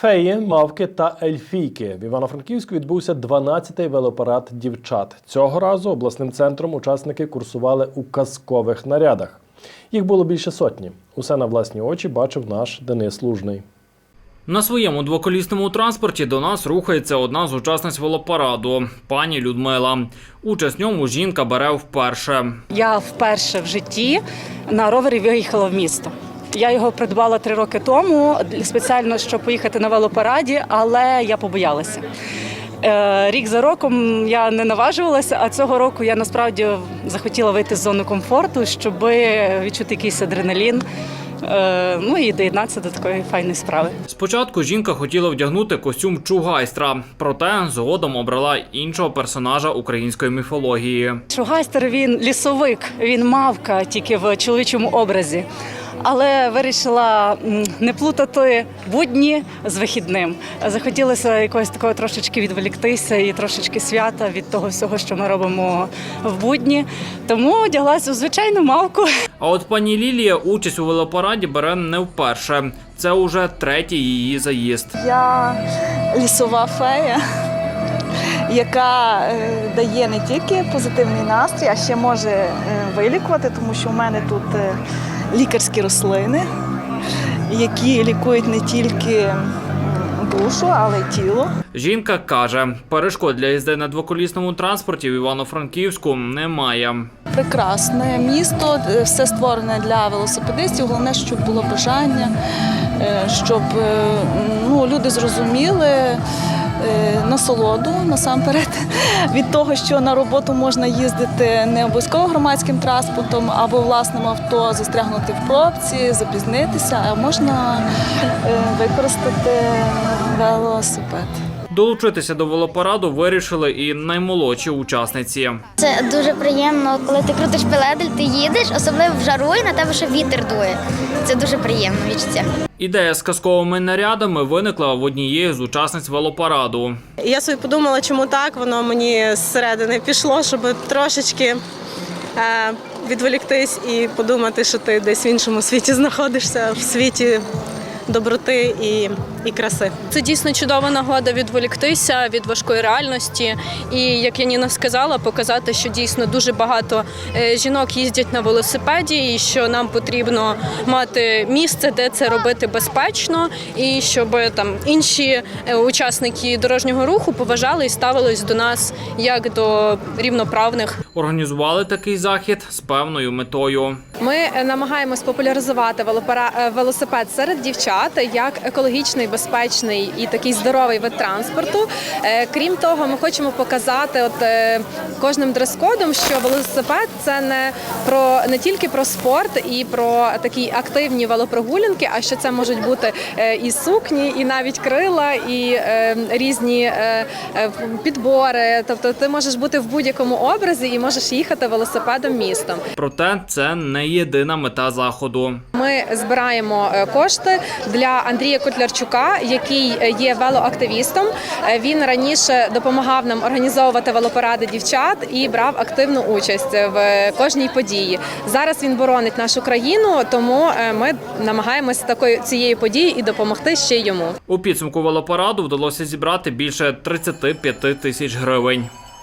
Феї, мавки та ельфійки. В Івано-Франківську відбувся 12-й велопарад дівчат. Цього разу обласним центром учасники курсували у казкових нарядах. Їх було більше сотні. Усе на власні очі бачив наш Денис Лужний. На своєму двоколісному транспорті до нас рухається одна з учасниць велопараду пані Людмила. Участь в ньому жінка бере вперше. Я вперше в житті на ровері виїхала в місто. Я його придбала три роки тому спеціально, щоб поїхати на велопараді, але я побоялася. Е, Рік за роком я не наважувалася, а цього року я насправді захотіла вийти з зони комфорту, щоб відчути якийсь адреналін. е, Ну і доєднатися до такої файної справи. Спочатку жінка хотіла вдягнути костюм чугайстра, проте згодом обрала іншого персонажа української міфології. Шугайстер він лісовик, він мавка тільки в чоловічому образі. Але вирішила не плутати будні з вихідним. Захотілося якогось такого трошечки відволіктися і трошечки свята від того всього, що ми робимо в будні. Тому одяглася у звичайну мавку. А от пані Лілія участь у велопараді бере не вперше. Це уже третій її заїзд. Я лісова фея, яка е, дає не тільки позитивний настрій, а ще може е, вилікувати, тому що в мене тут е, лікарські рослини, які лікують не тільки душу, але й тіло. Жінка каже, перешкод для їзди на двоколісному транспорті в Івано-Франківську немає. Прекрасне місто, е, все створене для велосипедистів. Головне, щоб було бажання, е, щоб е, ну, люди зрозуміли. Е, Насолоду насамперед від того, що на роботу можна їздити не обов'язково громадським транспортом або власним авто, застрягнути в пробці, запізнитися, а можна е, використати велосипед. Долучитися до велопараду вирішили і наймолодші учасниці. Це дуже приємно, коли ти крутиш пеледель, ти їдеш, особливо в жару, і на тебе ще вітер дує. Це дуже приємно відчуття. Ідея з казковими нарядами виникла в однієї з учасниць велопараду. Я собі подумала, чому так, воно мені зсередини пішло, щоб трошечки е, відволіктись і подумати, що ти десь в іншому світі знаходишся, в світі доброти і, і краси. Це дійсно чудова нагода відволіктися від важкої реальності. І як Яніна сказала, показати, що дійсно дуже багато е, жінок їздять на велосипеді, і що нам потрібно мати місце, де це робити безпечно, і щоб там інші е, учасники дорожнього руху поважали і ставились до нас як до рівноправних. Організували такий захід з певною метою. Ми е, намагаємось популяризувати велопара- е, велосипед серед дівчат як екологічний, безпечний і такий здоровий вид транспорту. Е, Крім того, ми хочемо показати от е, кожним дрес-кодом, що велосипед це не про не тільки про спорт і про такі активні велопрогулянки, а що це можуть бути е, і сукні, і навіть крила, і різні підбори. Тобто, ти можеш бути в будь-якому образі і можеш їхати велосипедом містом. Проте це не єдина мета заходу. Ми збираємо кошти для Андрія Котлярчука, який е, є велоактивістом. Е, Він раніше допомагав нам організовувати велопаради дівчат і брав активну участь в кожній події. Зараз він боронить нашу країну, тому е, ми намагаємося такою цієї події і допомогти ще йому. У підсумку велопараду вдалося зібрати більше 35 тисяч гривень.